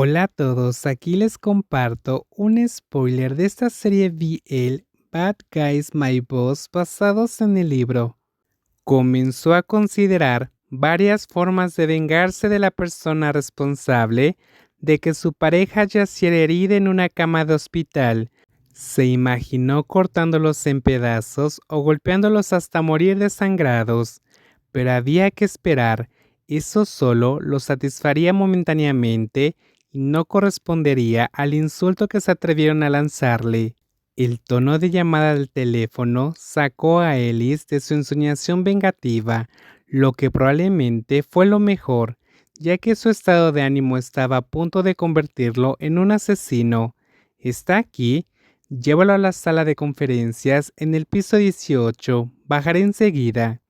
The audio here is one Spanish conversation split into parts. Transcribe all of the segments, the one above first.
Hola a todos, aquí les comparto un spoiler de esta serie BL Bad Guys My Boss basados en el libro. Comenzó a considerar varias formas de vengarse de la persona responsable de que su pareja yaciera herida en una cama de hospital. Se imaginó cortándolos en pedazos o golpeándolos hasta morir desangrados, pero había que esperar. Eso solo lo satisfaría momentáneamente y no correspondería al insulto que se atrevieron a lanzarle. El tono de llamada del teléfono sacó a Ellis de su ensoñación vengativa, lo que probablemente fue lo mejor, ya que su estado de ánimo estaba a punto de convertirlo en un asesino. ¿Está aquí? Llévalo a la sala de conferencias en el piso 18. Bajaré enseguida.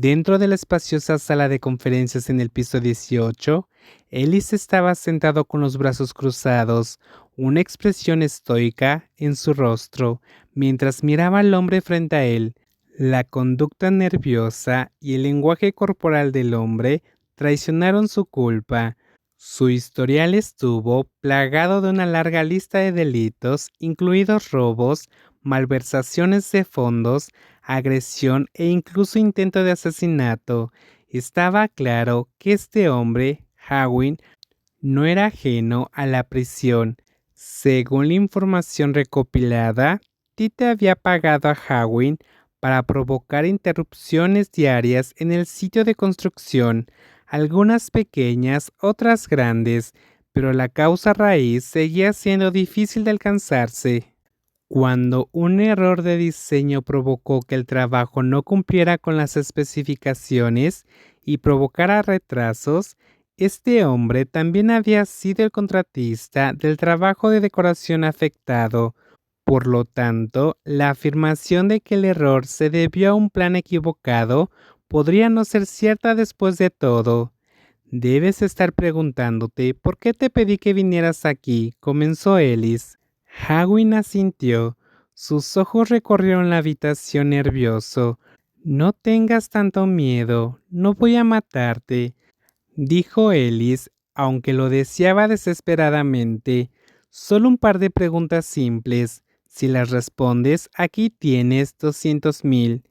Dentro de la espaciosa sala de conferencias en el piso 18, Ellis estaba sentado con los brazos cruzados, una expresión estoica en su rostro, mientras miraba al hombre frente a él. La conducta nerviosa y el lenguaje corporal del hombre traicionaron su culpa. Su historial estuvo plagado de una larga lista de delitos, incluidos robos, malversaciones de fondos, agresión e incluso intento de asesinato. Estaba claro que este hombre, Hawin, no era ajeno a la prisión. Según la información recopilada, Tite había pagado a Hawin para provocar interrupciones diarias en el sitio de construcción, algunas pequeñas, otras grandes, pero la causa raíz seguía siendo difícil de alcanzarse. Cuando un error de diseño provocó que el trabajo no cumpliera con las especificaciones y provocara retrasos, este hombre también había sido el contratista del trabajo de decoración afectado. Por lo tanto, la afirmación de que el error se debió a un plan equivocado podría no ser cierta después de todo. Debes estar preguntándote por qué te pedí que vinieras aquí, comenzó Ellis. Hawin asintió. Sus ojos recorrieron la habitación nervioso. No tengas tanto miedo, no voy a matarte, dijo Ellis, aunque lo deseaba desesperadamente. Solo un par de preguntas simples. Si las respondes, aquí tienes doscientos mil.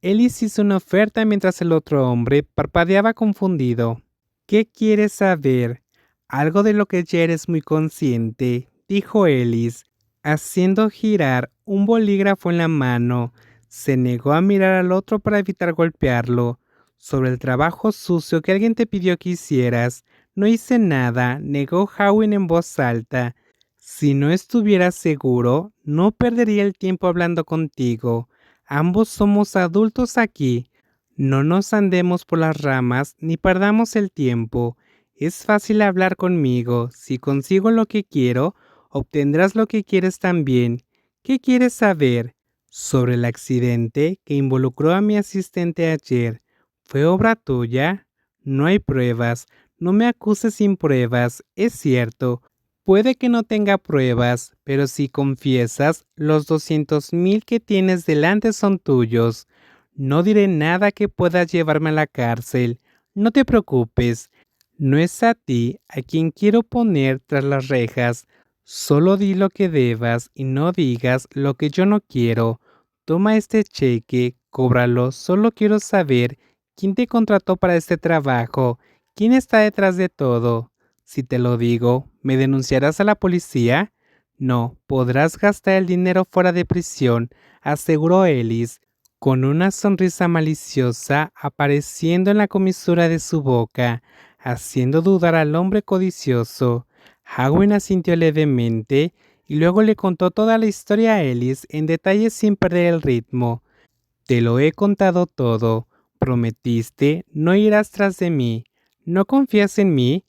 Ellis hizo una oferta mientras el otro hombre parpadeaba confundido. ¿Qué quieres saber? Algo de lo que ya eres muy consciente, dijo Ellis, haciendo girar un bolígrafo en la mano. Se negó a mirar al otro para evitar golpearlo. Sobre el trabajo sucio que alguien te pidió que hicieras, no hice nada, negó Howin en voz alta. Si no estuviera seguro, no perdería el tiempo hablando contigo. Ambos somos adultos aquí. No nos andemos por las ramas ni perdamos el tiempo. Es fácil hablar conmigo. Si consigo lo que quiero, obtendrás lo que quieres también. ¿Qué quieres saber? Sobre el accidente que involucró a mi asistente ayer. ¿Fue obra tuya? No hay pruebas. No me acuses sin pruebas. Es cierto. Puede que no tenga pruebas, pero si confiesas, los doscientos mil que tienes delante son tuyos. No diré nada que pueda llevarme a la cárcel. No te preocupes. No es a ti a quien quiero poner tras las rejas. Solo di lo que debas y no digas lo que yo no quiero. Toma este cheque, cóbralo. Solo quiero saber quién te contrató para este trabajo, quién está detrás de todo. Si te lo digo, ¿me denunciarás a la policía? No, podrás gastar el dinero fuera de prisión, aseguró Ellis, con una sonrisa maliciosa apareciendo en la comisura de su boca, haciendo dudar al hombre codicioso. Howin asintió levemente y luego le contó toda la historia a Ellis en detalle sin perder el ritmo. Te lo he contado todo. Prometiste no irás tras de mí. ¿No confías en mí?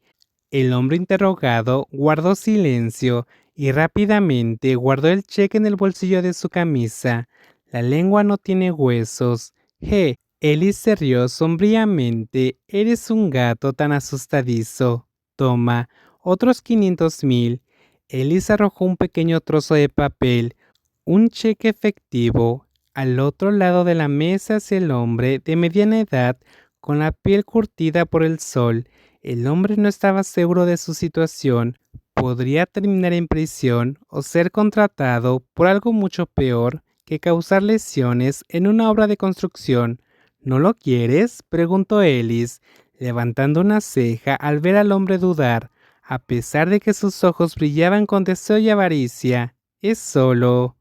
El hombre interrogado guardó silencio y rápidamente guardó el cheque en el bolsillo de su camisa. La lengua no tiene huesos. Je, Ellis se rió sombríamente. Eres un gato tan asustadizo. Toma, otros 500 mil, Elisa arrojó un pequeño trozo de papel, un cheque efectivo, al otro lado de la mesa hacia el hombre de mediana edad con la piel curtida por el sol. El hombre no estaba seguro de su situación, podría terminar en prisión o ser contratado por algo mucho peor que causar lesiones en una obra de construcción. ¿No lo quieres? preguntó Ellis, levantando una ceja al ver al hombre dudar. A pesar de que sus ojos brillaban con deseo y avaricia, es solo